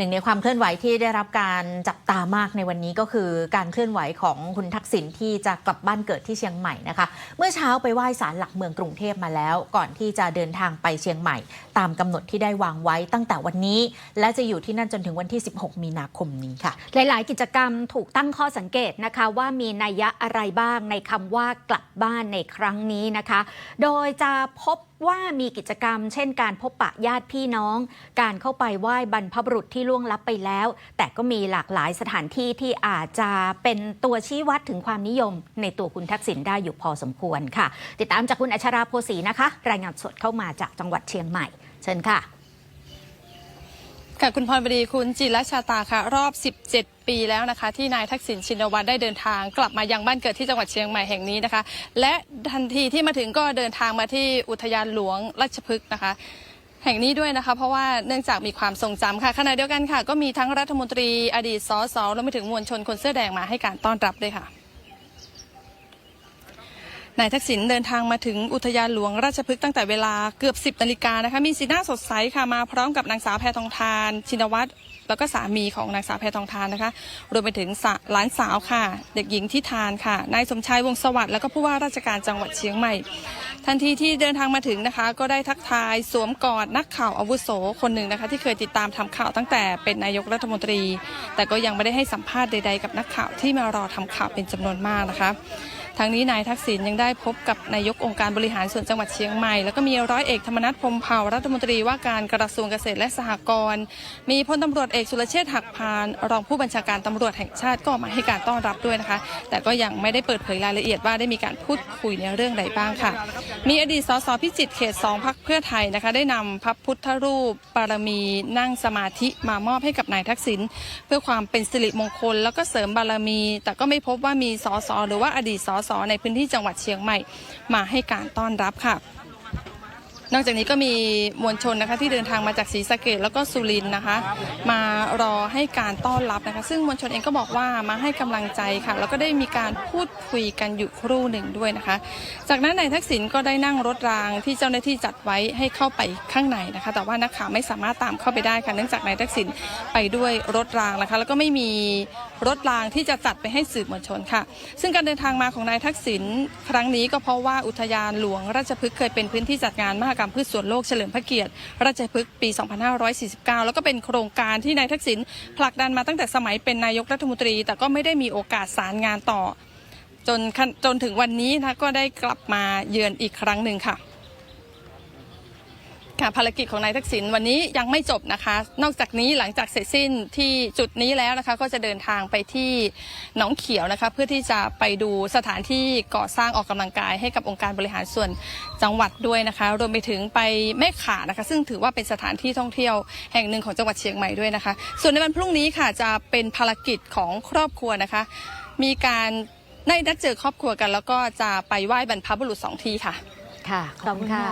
หนึ่งในความเคลื่อนไหวที่ได้รับการจับตามากในวันนี้ก็คือการเคลื่อนไหวของคุณทักษิณที่จะกลับบ้านเกิดที่เชียงใหม่นะคะ เมื่อเช้าไปไหว้ศาลหลักเมืองกรุงเทพมาแล้ว ก่อนที่จะเดินทางไปเชียงใหม่ ตามกำหนดที่ได้วางไว้ตั้งแต่วันนี้ และจะอยู่ที่นั่นจนถึงวันที่ 16 มีนาคมนี้ค่ะ หลาย ๆ กิจกรรมถูกตั้งข้อสังเกตนะคะว่ามีนัยยะอะไรบ้างในคำว่ากลับบ้านในครั้งนี้นะคะ โดยจะพบว่ามีกิจกรรม เช่น การพบปะญาติพี่น้อง การเข้าไปไหว้บรรพบุรุษที่ล่วงลับไปแล้ว แต่ก็มีหลากหลายสถานที่ที่อาจจะเป็นตัวชี้วัดถึงความนิยม ในตัวคุณทักษิณได้อยู่พอสมควรค่ะ ติดตามจากคุณอัชราโพสีนะคะ รายงานสดเข้ามาจากจังหวัดเชียงใหม่ เชิญค่ะค่ะคุณพรบดีคุณจิรชาตาค่ะ รอบ 17 ปีแล้วนะคะ ที่นายทักษิณชินวัตรได้เดินทาง กลับมายังบ้านเกิดที่จังหวัดเชียงใหม่แห่งนี้นะคะ และทันทีที่มาถึงก็เดินทางมาที่อุทยานหลวงราชพฤกษ์นะคะ แห่งนี้ด้วยนะคะ เพราะว่าเนื่องจากมีความทรงจำค่ะขณะเดียวกันค่ะ ก็มีทั้งรัฐมนตรีอดีตสสรวมไปถึงมวลชนคนเสื้อแดงมาให้การต้อนรับด้วยค่ะนายทักษิณเดินทางมาถึงอุทยานหลวงราชพฤกษ์ตั้งแต่เวลาเกือบ 10นาฬิกานะคะมีสีหน้าสดใสค่ะมาพร้อมกับนางสาวแพทองทาน ชินวัตร แล้วก็สามีของนางสาวแพทองทานนะคะ รวมไปถึงสหลานสาวค่ะ เด็กหญิงที่ทานค่ะ นายสมชายวงสวัสดิ์แล้วก็ผู้ว่าราชการจังหวัดเชียงใหม่ ทันทีที่เดินทางมาถึงนะคะ ก็ได้ทักทายสวมกอดนักข่าวอาวุโสคนหนึ่งนะคะ ที่เคยติดตามทำข่าวตั้งแต่เป็นนายกรัฐมนตรี แต่ก็ยังไม่ได้ให้สัมภาษณ์ใด ๆ กับนักข่าวที่มารอทำข่าวเป็นจำนวนมากนะคะ ทางนี้นายทักษิณยังได้พบกับนายกองค์การบริหารส่วนจังหวัดเชียงใหม่ แล้วก็มีร้อยเอกธรรมนัฐพรมเผ่ารัฐมนตรีว่าการกระทรวงเกษตรและสหกรณ์มีพลตำรวจเอกสุรเชษฐ์หักพานรองผู้บัญชาการตำรวจแห่งชาติก็มาให้การต้อนรับด้วยนะคะ แต่ก็ยังไม่ได้เปิดเผยรายละเอียดว่าได้มีการพูดคุยในเรื่องใดบ้างค่ะ มีอดีตสสพิจิตรเขตสองพักเพื่อไทยนะคะ ได้นำพระพุทธรูปปารมีนั่งสมาธิมามอบให้กับนายทักษิณเพื่อความเป็นสิริมงคล แล้วก็เสริมบารมี แต่ก็ไม่พบว่ามีสสหรือว่าอดีตสสในพื้นที่จังหวัดเชียงใหม่มาให้การต้อนรับค่ะ นอกจากนี้ก็มีมวลชนนะคะที่เดินทางมาจากศรีสะเกดแล้วก็สุรินนะคะ มารอให้การต้อนรับนะคะ ซึ่งมวลชนเองก็บอกว่ามาให้กำลังใจค่ะ แล้วก็ได้มีการพูดคุยกันอยู่ครู่หนึ่งด้วยนะคะ จากนั้นนายทักษิณก็ได้นั่งรถรางที่เจ้าหน้าที่จัดไว้ให้เข้าไปข้างในนะคะ แต่ว่านักข่าวไม่สามารถตามเข้าไปได้ค่ะเนื่องจากนายทักษิณไปด้วยรถรางนะคะ แล้วก็ไม่มี รถรางที่จะจัดไปให้สื่อมวลชนค่ะ ซึ่งการเดินทางมาของนายทักษิณครั้งนี้ก็เพราะว่าอุทยานหลวงราชพฤกษ์เคยเป็นพื้นที่จัดงานมหกรรมพืชสวนโลกเฉลิมพระเกียรติ ราชพฤกษ์ปี 2549 แล้วก็เป็นโครงการที่นายทักษิณผลักดันมาตั้งแต่สมัยเป็นนายกรัฐมนตรี แต่ก็ไม่ได้มีโอกาสสารงานต่อ จนจนถึงวันนี้นะก็ได้กลับมาเยือนอีกครั้งหนึ่งค่ะ ค่ะภารกิจของนายทักษิณวันนี้ยังไม่จบนะคะ นอกจากนี้หลังจากเสร็จสิ้นที่จุดนี้แล้วนะคะ ก็จะเดินทางไปที่หนองเขียวนะคะ เพื่อที่จะไปดูสถานที่ก่อสร้างออกกำลังกายให้กับองค์การบริหารส่วนจังหวัดด้วยนะคะ รวมไปถึงไปแม่ขานะคะ ซึ่งถือว่าเป็นสถานที่ท่องเที่ยวแห่งหนึ่งของจังหวัดเชียงใหม่ด้วยนะคะ ส่วนในวันพรุ่งนี้ค่ะจะเป็นภารกิจของครอบครัวนะคะ มีการได้นัดเจอครอบครัวกัน แล้วก็จะไปไหว้บรรพบุรุษสองที่ค่ะ ค่ะขอบคุณค่ะ